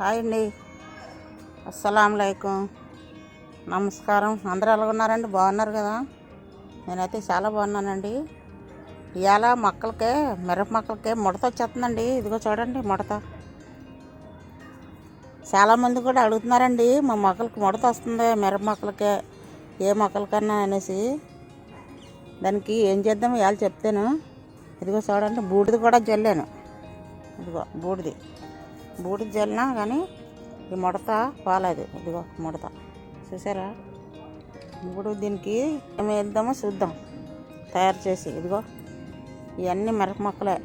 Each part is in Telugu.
హాయ్ అండి. అస్సలంకం నమస్కారం. అందరూ ఎలా ఉన్నారండి? బాగున్నారు కదా? నేనైతే చాలా బాగున్నానండి. ఇవాళ మొక్కలకే మిరప మొక్కలకే ముడత వచ్చేస్తుందండి. ఇదిగో చూడండి ముడత. చాలామంది కూడా అడుగుతున్నారండి మా మొక్కలకి ముడత వస్తుంది మిరప మొక్కలకే ఏ మొక్కలకన్నా అనేసి. దానికి ఏం చేద్దాం ఇవాళ చెప్తాను. ఇదిగో చూడండి బూడిది కూడా జల్లాను. ఇదిగో బూడిది. బూడిద జల్లినా కానీ ఈ ముడత పోలేదు. ఇదిగో ముడత. చూసారా? ఇప్పుడు దీనికి ఏమి వేద్దామో చూద్దాం. తయారు చేసి ఇదిగో ఇవన్నీ మిరప మొక్కలే.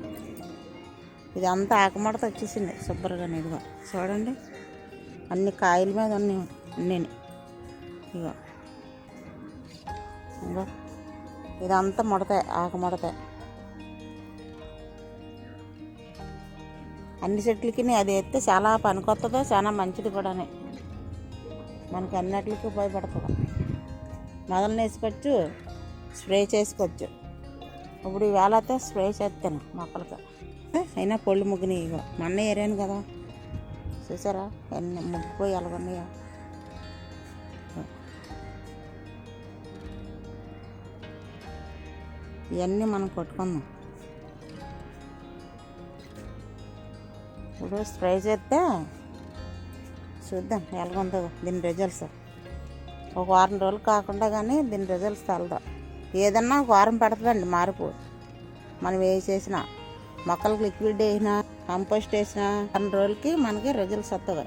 ఇది అంతా ఆకుముడత వచ్చేసింది శుభ్రంగా ఇదిగో. చూడండి. అన్ని కాయల మీద ఉన్నాయి అన్నీ ఇదిగో. ఇదిగో. ఇదంతా ముడతాయి ఆకు ముడతాయి అన్ని చెట్లకి అది ఎత్తే చాలా పనికొస్తుందో చాలా మంచిది కూడానే. మనకి అన్నిటికి ఉపయోగపడుతుంది మొదలు వేసుకోవచ్చు స్ప్రే చేసుకోవచ్చు. ఇప్పుడు ఈవేళ స్ప్రే చేస్తాను మొక్కలకి. అయినా పళ్ళు ముగ్గుని ఇగో మొన్న ఏరాను కదా. చూసారా? ఎన్ని ముగ్గిపోయి ఎలాగున్నాయో. ఇవన్నీ మనం కొట్టుకుందాం. ఇప్పుడు స్ప్రే చేస్తే చూద్దాం ఎలాగుందో దీని రిజల్ట్స్ ఒక వారం రోజులు కాకుండా కానీ దీని రిజల్ట్స్ తెలదు. ఏదన్నా ఒక వారం పడుతుందండి మార్పు. మనం ఏ చేసినా మొక్కలకు లిక్విడ్ వేసినా కంపోస్ట్ వేసినా వారం రోజులకి మనకి రిజల్ట్స్ వస్తుంది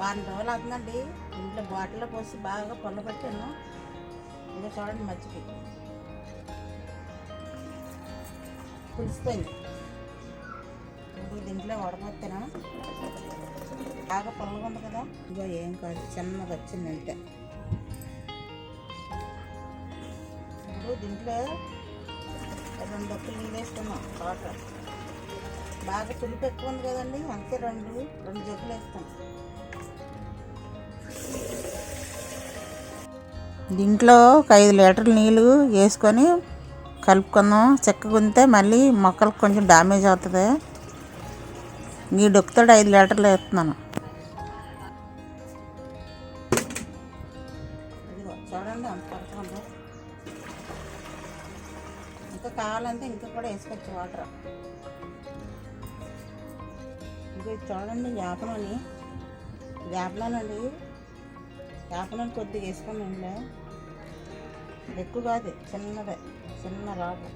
వారం రోజులు అవుతుందండి. ఇంట్లో బాటిల్లో పోసి బాగా పొల్ల పెట్టాను. ఇంకా చూడండి మర్చిపోయి పులిసిపోయింది. దీంట్లో వడమొత్తనా బాగా పొల్లగా ఉంది కదా. ఇగో ఏం కాదు చిన్నగా వచ్చింది అంటే ఇప్పుడు దీంట్లో రెండు దొక్కులు నీళ్ళు వేసుకున్నాం వాటర్ బాగా పులుపు ఎక్కువ ఉంది కదండి అంతే రెండు రెండు జగ్గులు వేస్తాం. దీంట్లో ఒక ఐదు లీటర్ల నీళ్ళు వేసుకొని కలుపుకుందాం. చెక్కకుంటే మళ్ళీ మొక్కలకు కొంచెం డ్యామేజ్ అవుతుంది. మీ డొక్కుతాడు ఐదు లీటర్లు వేస్తున్నాను. ఇదిగో చూడండి అంత పడుతుంది. ఇంకా కావాలంటే ఇంకా కూడా వేసుకోవచ్చు వాటర్. ఇంకా ఇది చూడండి వేపనని వేపనానండి వేపనని కొద్దిగా వేసుకోండి ఎక్కువ కాదు చిన్నదే చిన్న రాకు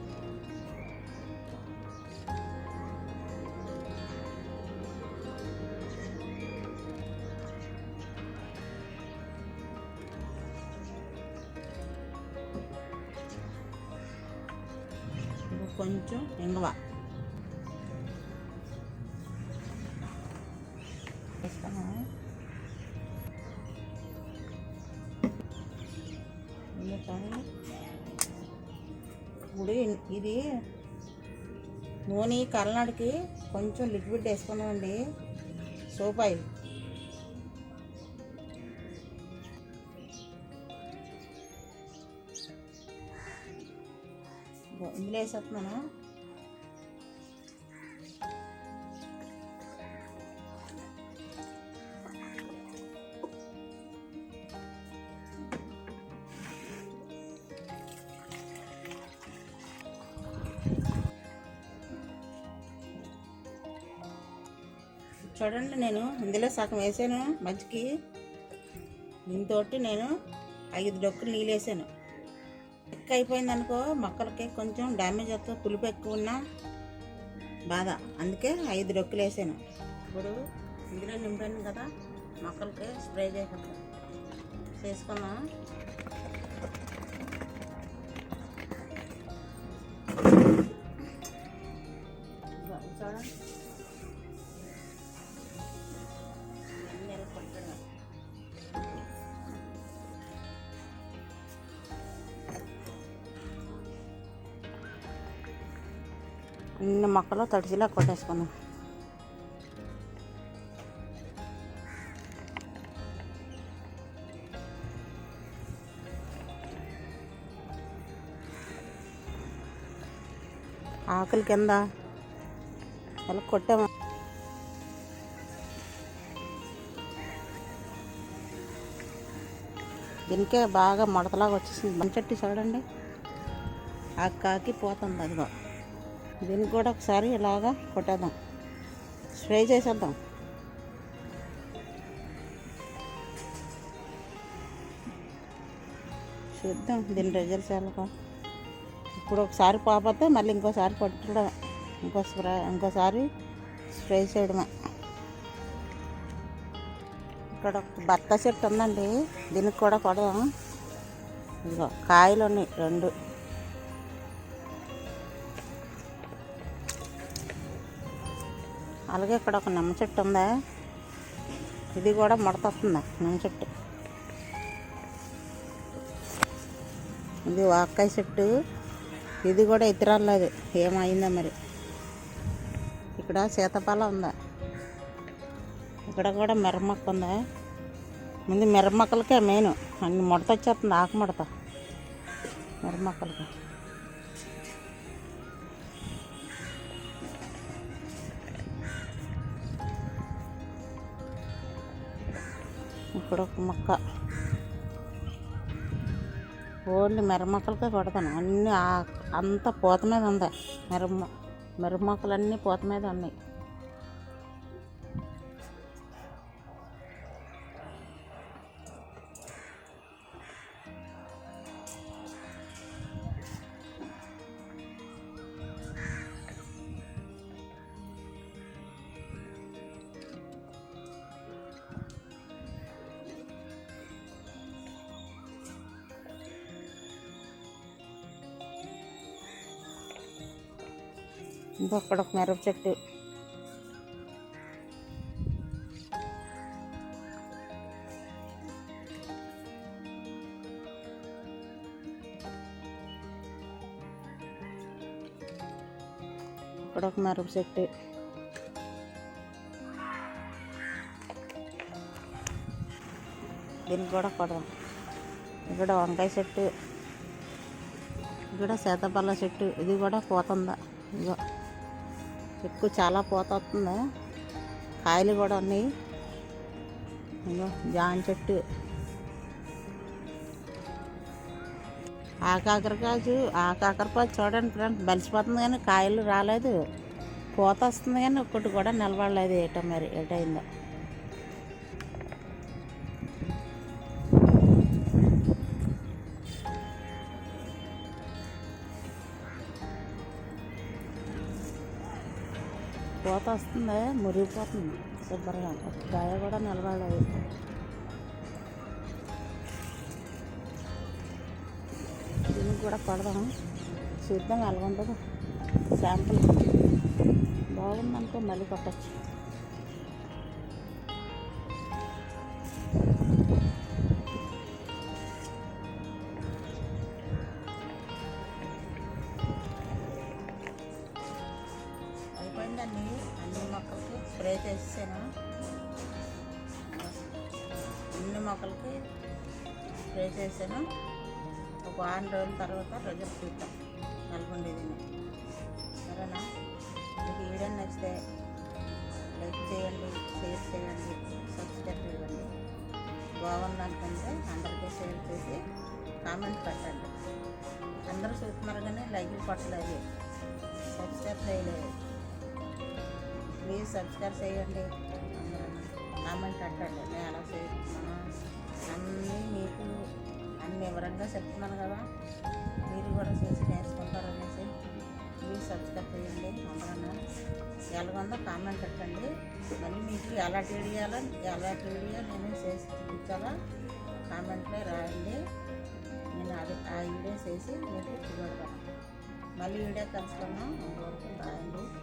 కొంచెం ఇంగువ. ఇప్పుడు ఇది నూనె కలనాడికి కొంచెం లిక్విడ్ వేసుకున్నామండి. సోప్ ఆయిల్ ఇదిగో ఇందులో వేసేస్తున్నాను? చూడండి నేను ఇందులో సగం వేసాను మజ్జికి. దీంతో నేను ఐదు డొక్కులు నీళ్ళు వేసాను. ఎక్కువ అయిపోయింది అనుకో మొక్కలకి కొంచెం డ్యామేజ్ అవుతుంది పులుపు ఎక్కువ ఉన్నా బాధ. అందుకే ఐదు రొక్కులు వేసాను. ఇప్పుడు ఇందులో నింపాను కదా మొక్కలకి స్ప్రే చేయకుండా చేసుకున్నా చూడండి నిన్న మొక్కలో తడిసిలా కొట్టేసుకున్నాం. ఆకుల కింద అలా కొట్టాము. దీనికే బాగా మడతలాగా వచ్చేసింది. మంచెట్టి చూడండి. ఆ కాకి పోతుంది అదిగో. దీనికి కూడా ఒకసారి ఇలాగా కొట్టేద్దాం. స్ప్రే చేసేద్దాం. చూద్దాం దీని రిజల్ట్స్ ఎలా ఇప్పుడు ఒకసారి పోకపోతే మళ్ళీ ఇంకోసారి కొట్టడం ఇంకో స్ప్రే ఇంకోసారి స్ప్రే చేయడమే. ఇక్కడ ఒక బత్త చెట్టు ఉందండి. దీనికి కూడా కొడదాం. ఇదిగో కాయలు ఉన్నాయి రెండు. అలాగే ఇక్కడ ఒక నిమ్మ చెట్టు ఉందా? ఇది కూడా ముడతొస్తుందా నిమ్మ చెట్టు. ఇది వాక్కాయ చెట్టు. ఇది కూడా ఇతరాలేదు ఏమైందో మరి? ఇక్కడ సీతపాల ఉందా? ఇక్కడ కూడా మిరమక్క ఉందా? ముందు మిరమక్కలకే మెయిన్. అన్ని ముడత వచ్చేస్తుంది. ఆకు ముడత. మిరమక్కలకి ఇక్కడ ఒక మొక్క. ఓన్లీ మెరమొక్కలకే కొడతాను అన్నీ ఆ- అంతా పూత మీద ఉంది. మెరమ మిరమక్కలు అన్నీ పూత మీద ఉన్నాయి. ఇంకా అక్కడ ఒక మిరప చెట్టు. ఇక్కడ ఒక మిరప చెట్టు. దీనికి కూడా కొడదాం. ఇక్కడ వంకాయ చెట్టు. ఇక్కడ సీతాఫల చెట్టు. ఇది కూడా పోతుందా? ఇదో ఎక్కువ చాలా పోత వస్తుంది కాయలు కూడా ఉన్నాయి. జాన్ చెట్టు. ఆ కాకరకాయ ఆ చూడండి ఫ్రెండ్స్ బలిసిపోతుంది కానీ కాయలు రాలేదు. పూత వస్తుంది కానీ ఒక్కటి కూడా నిలబడలేదు ఏటో మరి ఏటైందో. వస్తుంది? మురిగిపోతుంది. శుభ్రంగా. ఒక గాయ కూడా నిలబడలేదు. దీనికి కూడా పడదాం. చూద్దాం ఎలా ఉండదు శాంపుల్. బాగుందనుకో మళ్ళీ కొట్టచ్చు. స్ప్రే చేశాను ఒక వారం రోజుల తర్వాత రిజల్ట్ చూద్దాం నల్గొండేది సరేనా? మీకు వీడియో నచ్చితే లైక్ చేయండి షేర్ చేయండి సబ్స్క్రైబ్ చేయండి. బాగుందనుకుంటే అందరికీ షేర్ చేసి కామెంట్ పెట్టండి. అందరూ చూస్తున్నారు కానీ లైక్లు పట్టలేదు సబ్స్క్రైబ్ చేయలేదు. ప్లీజ్ సబ్స్క్రైబ్ చేయండి. కామెంట్ పెట్టండి. నేను ఎలా చేస్తున్నాను. అన్నీ మీకు అన్ని వివరంగా చెప్తున్నాను కదా. మీరు కూడా చూసి నేర్చుకుంటారు అనేసి. మీరు సబ్స్క్రైబ్ చేయండి. అందరన్నా ఎలాగొందో కామెంట్ పెట్టండి. మళ్ళీ మీకు ఎలాంటి వీడియోలో ఎలాంటి వీడియో నేను చేసి చూపించాలో? కామెంట్లో రాయండి. నేను అది ఆ వీడియో చేసి మీకు చూపెడతాను మళ్ళీ వీడియో కలుసుకున్నాం అంతవరకు రాయండి